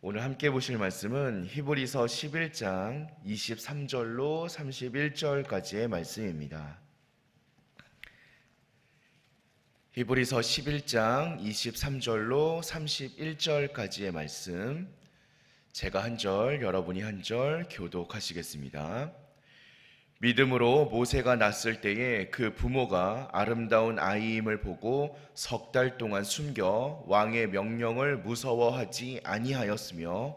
오늘 함께 보실 말씀은 히브리서 11장 23절로 31절까지의 말씀입니다. 히브리서 11장 23절로 31절까지의 말씀 제가 한 절, 여러분이 한 절 교독하시겠습니다. 믿음으로 모세가 낳았을 때에 그 부모가 아름다운 아이임을 보고 석 달 동안 숨겨 왕의 명령을 무서워하지 아니하였으며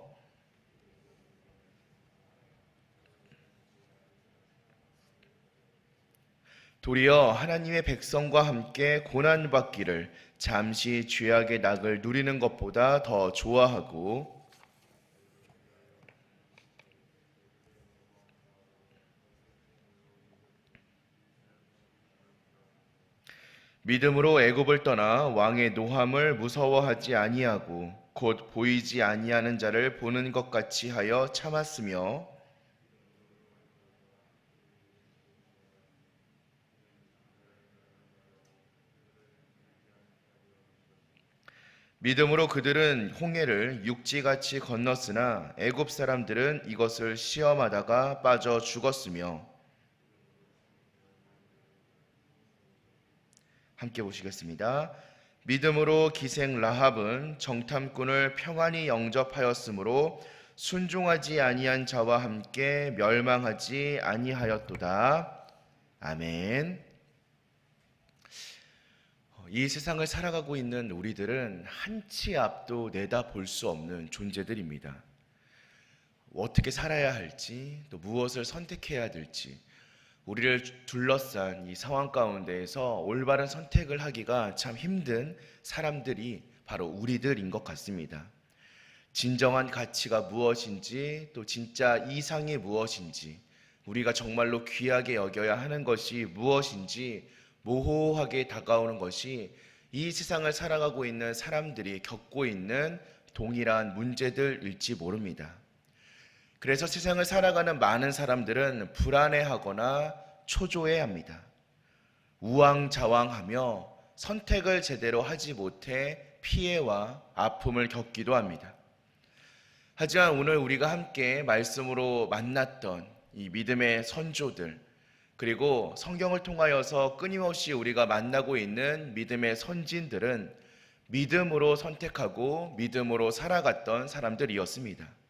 도리어 하나님의 백성과 함께 고난 받기를 잠시 죄악의 낙을 누리는 것보다 더 좋아하고 믿음으로 애굽을 떠나 왕의 노함을 무서워하지 아니하고 곧 보이지 아니하는 자를 보는 것 같이 하여 참았으며 믿음으로 그들은 홍해를 육지같이 건넜으나 애굽 사람들은 이것을 시험하다가 빠져 죽었으며 함께 보시겠습니다. 믿음으로 기생 라합은 정탐꾼을 평안히 영접하였으므로 순종하지 아니한 자와 함께 멸망하지 아니하였도다. 아멘. 이 세상을 살아가고 있는 우리들은 한 치 앞도 내다 볼 수 없는 존재들입니다. 어떻게 살아야 할지, 또 무엇을 선택해야 될지, 우리를 둘러싼 이 상황 가운데에서 올바른 선택을 하기가 참 힘든 사람들이 바로 우리들인 것 같습니다. 진정한 가치가 무엇인지 또 진짜 이상이 무엇인지 우리가 정말로 귀하게 여겨야 하는 것이 무엇인지 모호하게 다가오는 것이 이 세상을 살아가고 있는 사람들이 겪고 있는 동일한 문제들일지 모릅니다. 그래서 세상을 살아가는 많은 사람들은 불안해하거나 초조해합니다. 우왕좌왕하며 선택을 제대로 하지 못해 피해와 아픔을 겪기도 합니다. 하지만 오늘 우리가 함께 말씀으로 만났던 이 믿음의 선조들, 그리고 성경을 통하여서 끊임없이 우리가 만나고 있는 믿음의 선진들은 믿음으로 선택하고 믿음으로 살아갔던 사람들이었습니다.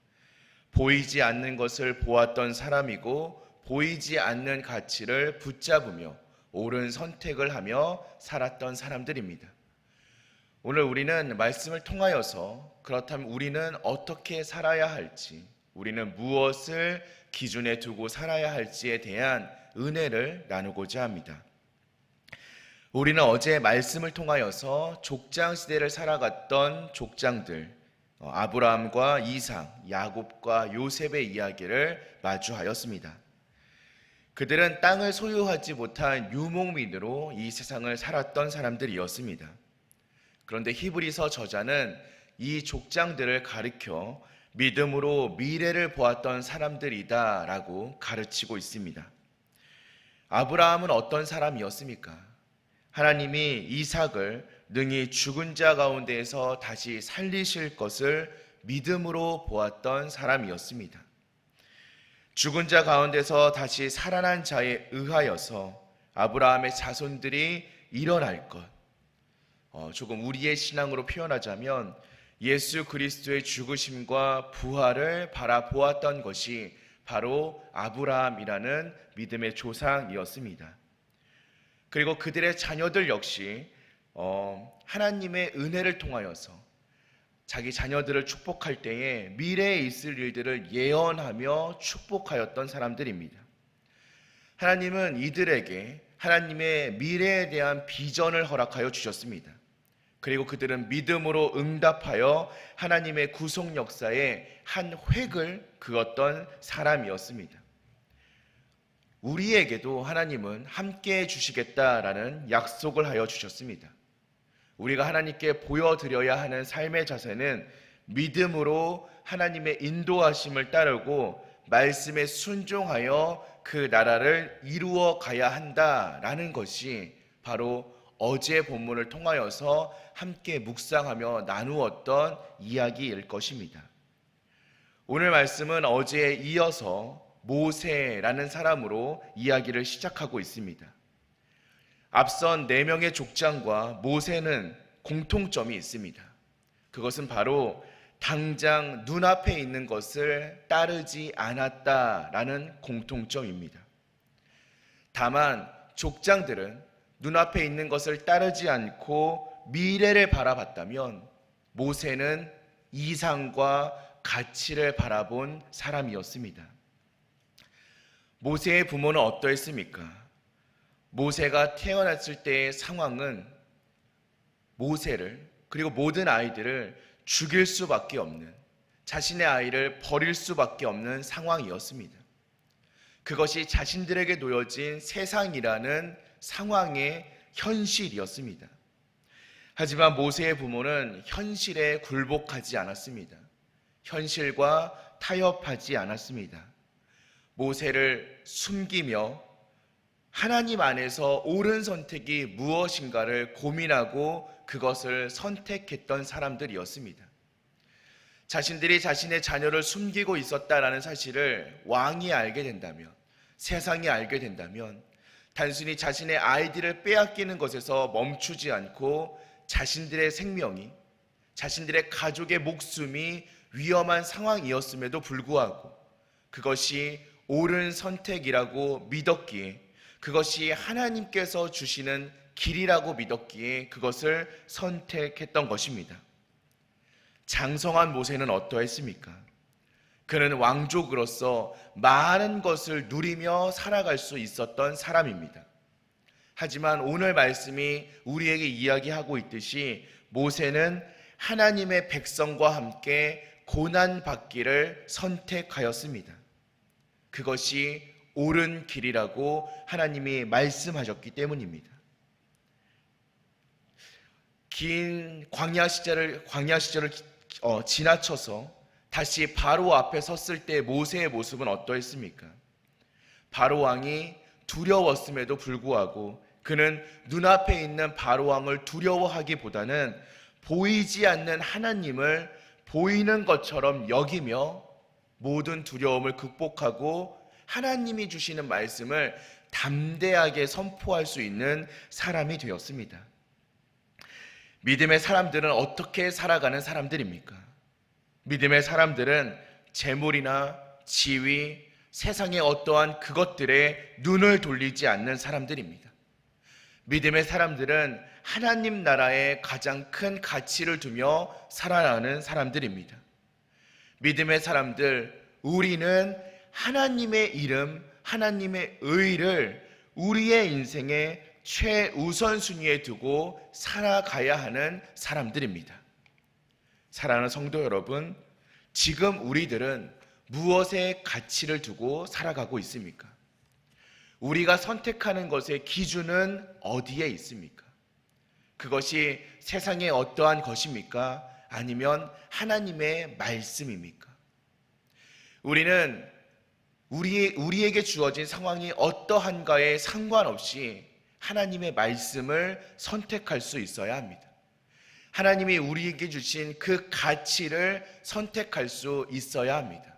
보이지 않는 것을 보았던 사람이고 보이지 않는 가치를 붙잡으며 옳은 선택을 하며 살았던 사람들입니다. 오늘 우리는 말씀을 통하여서 그렇다면 우리는 어떻게 살아야 할지, 우리는 무엇을 기준에 두고 살아야 할지에 대한 은혜를 나누고자 합니다. 우리는 어제 말씀을 통하여서 족장 시대를 살아갔던 족장들, 어, 아브라함과 이상, 야곱과 요셉의 이야기를 마주하였습니다. 그들은 땅을 소유하지 못한 유목민으로 이 세상을 살았던 사람들이었습니다. 그런데 히브리서 저자는 이 족장들을 가리켜 믿음으로 미래를 보았던 사람들이다라고 가르치고 있습니다. 아브라함은 어떤 사람이었습니까? 하나님이 이삭을 능히 죽은 자 가운데에서 다시 살리실 것을 믿음으로 보았던 사람이었습니다. 죽은 자 가운데서 다시 살아난 자에 의하여서 아브라함의 자손들이 일어날 것. 어, 조금 우리의 신앙으로 표현하자면 예수 그리스도의 죽으심과 부활을 바라보았던 것이 바로 아브라함이라는 믿음의 조상이었습니다. 그리고 그들의 자녀들 역시 어, 하나님의 은혜를 통하여서 자기 자녀들을 축복할 때에 미래에 있을 일들을 예언하며 축복하였던 사람들입니다. 하나님은 이들에게 하나님의 미래에 대한 비전을 허락하여 주셨습니다. 그리고 그들은 믿음으로 응답하여 하나님의 구속 역사에 한 획을 그었던 사람이었습니다. 우리에게도 하나님은 함께 해 주시겠다라는 약속을 하여 주셨습니다. 우리가 하나님께 보여드려야 하는 삶의 자세는 믿음으로 하나님의 인도하심을 따르고 말씀에 순종하여 그 나라를 이루어 가야 한다라는 것이 바로 어제 본문을 통하여서 함께 묵상하며 나누었던 이야기일 것입니다. 오늘 말씀은 어제에 이어서 모세라는 사람으로 이야기를 시작하고 있습니다. 앞선 네 명의 족장과 모세는 공통점이 있습니다. 그것은 바로 당장 눈앞에 있는 것을 따르지 않았다라는 공통점입니다. 다만 족장들은 눈앞에 있는 것을 따르지 않고 미래를 바라봤다면 모세는 이상과 가치를 바라본 사람이었습니다. 모세의 부모는 어떠했습니까? 모세가 태어났을 때의 상황은 모세를 그리고 모든 아이들을 죽일 수밖에 없는 자신의 아이를 버릴 수밖에 없는 상황이었습니다. 그것이 자신들에게 놓여진 세상이라는 상황의 현실이었습니다. 하지만 모세의 부모는 현실에 굴복하지 않았습니다. 현실과 타협하지 않았습니다. 모세를 숨기며 하나님 안에서 옳은 선택이 무엇인가를 고민하고 그것을 선택했던 사람들이었습니다. 자신들이 자신의 자녀를 숨기고 있었다라는 사실을 왕이 알게 된다면, 세상이 알게 된다면, 단순히 자신의 아이들을 빼앗기는 것에서 멈추지 않고 자신들의 생명이, 자신들의 가족의 목숨이 위험한 상황이었음에도 불구하고 그것이 옳은 선택이라고 믿었기에 그것이 하나님께서 주시는 길이라고 믿었기에 그것을 선택했던 것입니다. 장성한 모세는 어떠했습니까? 그는 왕족으로서 많은 것을 누리며 살아갈 수 있었던 사람입니다. 하지만 오늘 말씀이 우리에게 이야기하고 있듯이 모세는 하나님의 백성과 함께 고난 받기를 선택하였습니다. 그것이 옳은 길이라고 하나님이 말씀하셨기 때문입니다. 긴 광야 시절을 광야 시절을 어, 지나쳐서 다시 바로 앞에 섰을 때 모세의 모습은 어떠했습니까? 바로 왕이 두려웠음에도 불구하고 그는 눈앞에 있는 바로 왕을 두려워하기보다는 보이지 않는 하나님을 보이는 것처럼 여기며 모든 두려움을 극복하고 하나님이 주시는 말씀을 담대하게 선포할 수 있는 사람이 되었습니다. 믿음의 사람들은 어떻게 살아가는 사람들입니까? 믿음의 사람들은 재물이나 지위, 세상의 어떠한 그것들에 눈을 돌리지 않는 사람들입니다. 믿음의 사람들은 하나님 나라에 가장 큰 가치를 두며 살아가는 사람들입니다. 믿음의 사람들, 우리는 하나님의 이름, 하나님의 의를 우리의 인생의 최우선순위에 두고 살아가야 하는 사람들입니다. 사랑하는 성도 여러분, 지금 우리들은 무엇에 가치를 두고 살아가고 있습니까? 우리가 선택하는 것의 기준은 어디에 있습니까? 그것이 세상의 어떠한 것입니까? 아니면 하나님의 말씀입니까? 우리는 우리, 우리에게 주어진 상황이 어떠한가에 상관없이 하나님의 말씀을 선택할 수 있어야 합니다. 하나님이 우리에게 주신 그 가치를 선택할 수 있어야 합니다.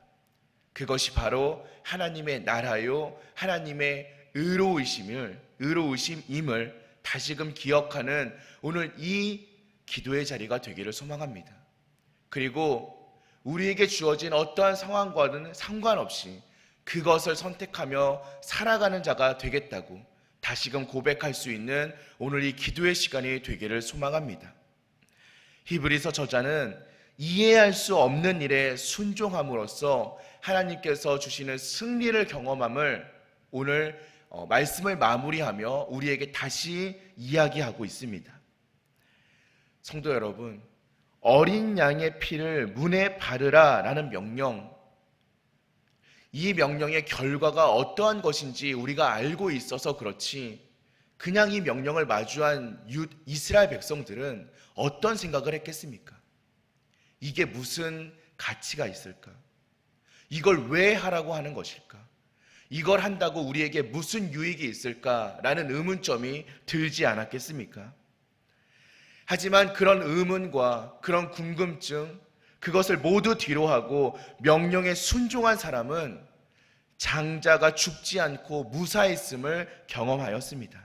그것이 바로 하나님의 나라요, 하나님의 의로우심을, 의로우심임을 다시금 기억하는 오늘 이 기도의 자리가 되기를 소망합니다. 그리고 우리에게 주어진 어떠한 상황과는 상관없이 그것을 선택하며 살아가는 자가 되겠다고 다시금 고백할 수 있는 오늘 이 기도의 시간이 되기를 소망합니다. 히브리서 저자는 이해할 수 없는 일에 순종함으로써 하나님께서 주시는 승리를 경험함을 오늘 어, 말씀을 마무리하며 우리에게 다시 이야기하고 있습니다. 성도 여러분, 어린 양의 피를 문에 바르라 라는 명령, 이 명령의 결과가 어떠한 것인지 우리가 알고 있어서 그렇지, 그냥 이 명령을 마주한 이스라엘 백성들은 어떤 생각을 했겠습니까? 이게 무슨 가치가 있을까? 이걸 왜 하라고 하는 것일까? 이걸 한다고 우리에게 무슨 유익이 있을까라는 의문점이 들지 않았겠습니까? 하지만 그런 의문과 그런 궁금증, 그것을 모두 뒤로하고 명령에 순종한 사람은 장자가 죽지 않고 무사했음을 경험하였습니다.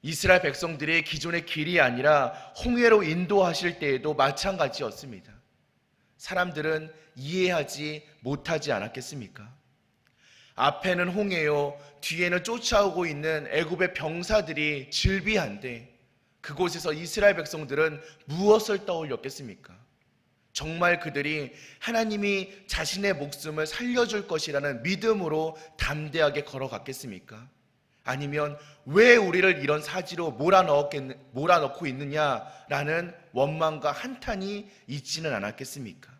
이스라엘 백성들이 기존의 길이 아니라 홍해로 인도하실 때에도 마찬가지였습니다. 사람들은 이해하지 못하지 않았겠습니까? 앞에는 홍해요, 뒤에는 쫓아오고 있는 애굽의 병사들이 질비한데 그곳에서 이스라엘 백성들은 무엇을 떠올렸겠습니까? 정말 그들이 하나님이 자신의 목숨을 살려줄 것이라는 믿음으로 담대하게 걸어갔겠습니까? 아니면 왜 우리를 이런 사지로 몰아넣고 있느냐라는 원망과 한탄이 있지는 않았겠습니까?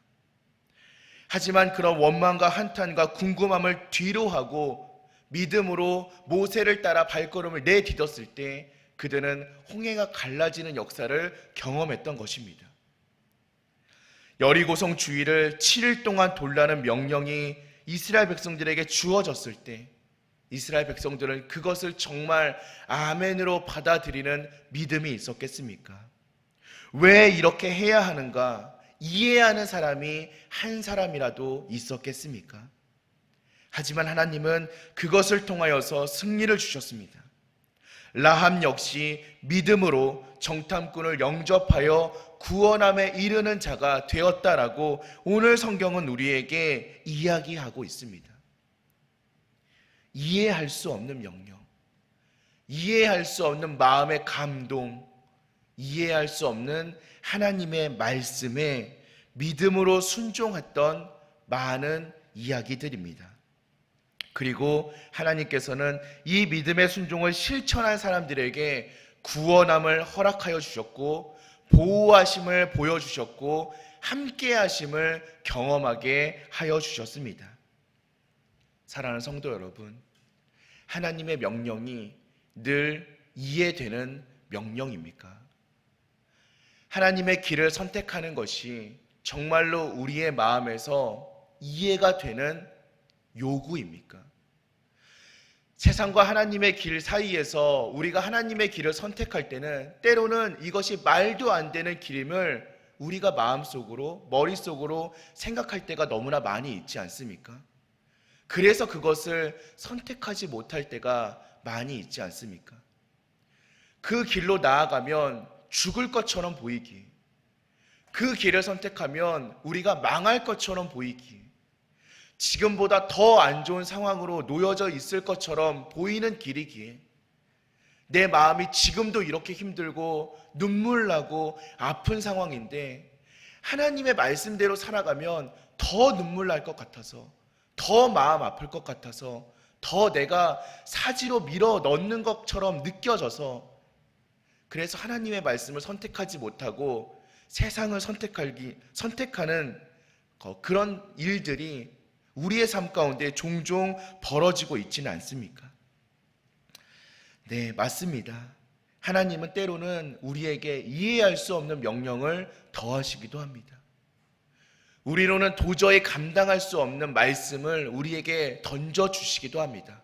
하지만 그런 원망과 한탄과 궁금함을 뒤로 하고 믿음으로 모세를 따라 발걸음을 내디뎠을 때 그들은 홍해가 갈라지는 역사를 경험했던 것입니다. 여리고성 주위를 7일 동안 돌라는 명령이 이스라엘 백성들에게 주어졌을 때 이스라엘 백성들은 그것을 정말 아멘으로 받아들이는 믿음이 있었겠습니까? 왜 이렇게 해야 하는가 이해하는 사람이 한 사람이라도 있었겠습니까? 하지만 하나님은 그것을 통하여서 승리를 주셨습니다. 라함 역시 믿음으로 정탐꾼을 영접하여 구원함에 이르는 자가 되었다라고 오늘 성경은 우리에게 이야기하고 있습니다. 이해할 수 없는 명령, 이해할 수 없는 마음의 감동, 이해할 수 없는 하나님의 말씀에 믿음으로 순종했던 많은 이야기들입니다. 그리고 하나님께서는 이 믿음의 순종을 실천한 사람들에게 구원함을 허락하여 주셨고 보호하심을 보여주셨고 함께하심을 경험하게 하여 주셨습니다. 사랑하는 성도 여러분, 하나님의 명령이 늘 이해되는 명령입니까? 하나님의 길을 선택하는 것이 정말로 우리의 마음에서 이해가 되는 요구입니까? 세상과 하나님의 길 사이에서 우리가 하나님의 길을 선택할 때는 때로는 이것이 말도 안 되는 길임을 우리가 마음속으로, 머릿속으로 생각할 때가 너무나 많이 있지 않습니까? 그래서 그것을 선택하지 못할 때가 많이 있지 않습니까? 그 길로 나아가면 죽을 것처럼 보이기. 그 길을 선택하면 우리가 망할 것처럼 보이기. 지금보다 더 안 좋은 상황으로 놓여져 있을 것처럼 보이는 길이기에 내 마음이 지금도 이렇게 힘들고 눈물 나고 아픈 상황인데 하나님의 말씀대로 살아가면 더 눈물 날 것 같아서 더 마음 아플 것 같아서 더 내가 사지로 밀어 넣는 것처럼 느껴져서 그래서 하나님의 말씀을 선택하지 못하고 세상을 선택하기, 선택하는 그런 일들이 우리의 삶 가운데 종종 벌어지고 있지는 않습니까? 네, 맞습니다. 하나님은 때로는 우리에게 이해할 수 없는 명령을 더하시기도 합니다. 우리로는 도저히 감당할 수 없는 말씀을 우리에게 던져주시기도 합니다.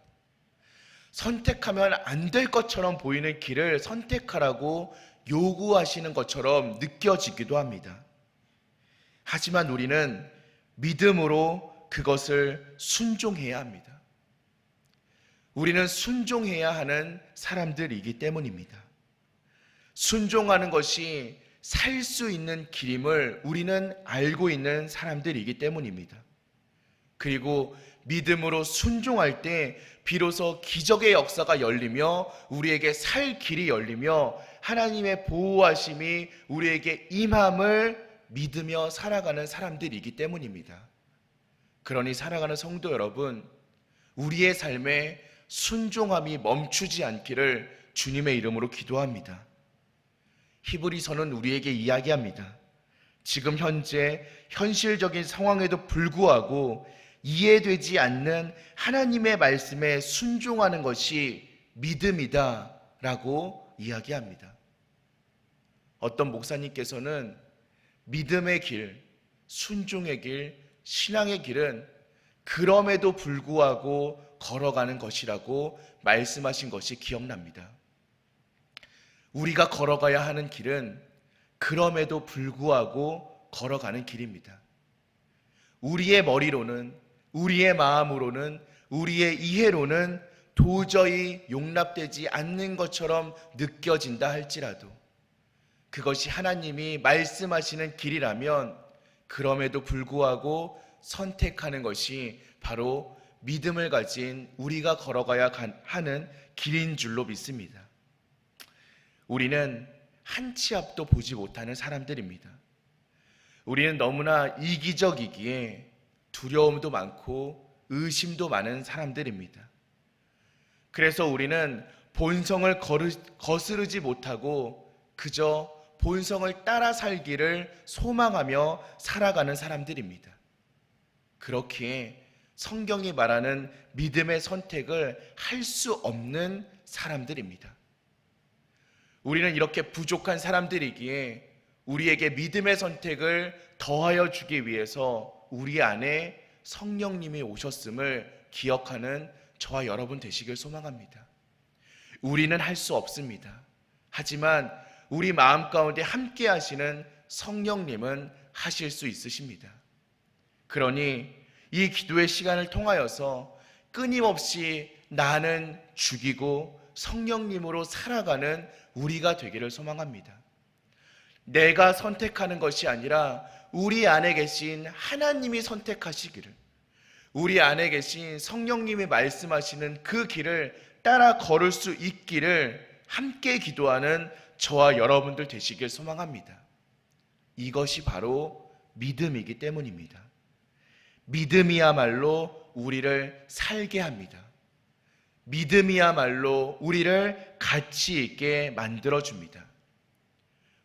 선택하면 안 될 것처럼 보이는 길을 선택하라고 요구하시는 것처럼 느껴지기도 합니다. 하지만 우리는 믿음으로 그것을 순종해야 합니다. 우리는 순종해야 하는 사람들이기 때문입니다. 순종하는 것이 살 수 있는 길임을 우리는 알고 있는 사람들이기 때문입니다. 그리고 믿음으로 순종할 때 비로소 기적의 역사가 열리며 우리에게 살 길이 열리며 하나님의 보호하심이 우리에게 임함을 믿으며 살아가는 사람들이기 때문입니다. 그러니 살아가는 성도 여러분, 우리의 삶에 순종함이 멈추지 않기를 주님의 이름으로 기도합니다. 히브리서는 우리에게 이야기합니다. 지금 현재 현실적인 상황에도 불구하고 이해되지 않는 하나님의 말씀에 순종하는 것이 믿음이다 라고 이야기합니다. 어떤 목사님께서는 믿음의 길, 순종의 길, 신앙의 길은 그럼에도 불구하고 걸어가는 것이라고 말씀하신 것이 기억납니다. 우리가 걸어가야 하는 길은 그럼에도 불구하고 걸어가는 길입니다. 우리의 머리로는, 우리의 마음으로는, 우리의 이해로는 도저히 용납되지 않는 것처럼 느껴진다 할지라도 그것이 하나님이 말씀하시는 길이라면 그럼에도 불구하고 선택하는 것이 바로 믿음을 가진 우리가 걸어가야 하는 길인 줄로 믿습니다. 우리는 한 치 앞도 보지 못하는 사람들입니다. 우리는 너무나 이기적이기에 두려움도 많고 의심도 많은 사람들입니다. 그래서 우리는 본성을 거스르지 못하고 그저 본성을 따라 살기를 소망하며 살아가는 사람들입니다. 그렇기에 성경이 말하는 믿음의 선택을 할 수 없는 사람들입니다. 우리는 이렇게 부족한 사람들이기에 우리에게 믿음의 선택을 더하여 주기 위해서 우리 안에 성령님이 오셨음을 기억하는 저와 여러분 되시길 소망합니다. 우리는 할 수 없습니다. 하지만 우리 마음 가운데 함께 하시는 성령님은 하실 수 있으십니다. 그러니 이 기도의 시간을 통하여서 끊임없이 나는 죽이고 성령님으로 살아가는 우리가 되기를 소망합니다. 내가 선택하는 것이 아니라 우리 안에 계신 하나님이 선택하시기를 우리 안에 계신 성령님이 말씀하시는 그 길을 따라 걸을 수 있기를 함께 기도하는 저와 여러분들 되시길 소망합니다. 이것이 바로 믿음이기 때문입니다. 믿음이야말로 우리를 살게 합니다. 믿음이야말로 우리를 가치 있게 만들어 줍니다.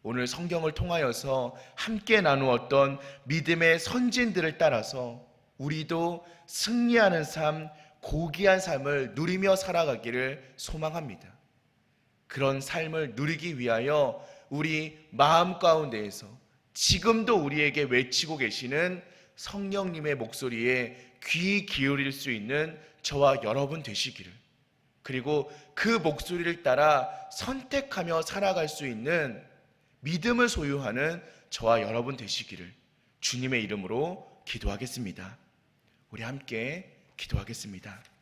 오늘 성경을 통하여서 함께 나누었던 믿음의 선진들을 따라서 우리도 승리하는 삶, 고귀한 삶을 누리며 살아가기를 소망합니다. 그런 삶을 누리기 위하여 우리 마음 가운데에서 지금도 우리에게 외치고 계시는 성령님의 목소리에 귀 기울일 수 있는 저와 여러분 되시기를 그리고 그 목소리를 따라 선택하며 살아갈 수 있는 믿음을 소유하는 저와 여러분 되시기를 주님의 이름으로 기도하겠습니다. 우리 함께 기도하겠습니다.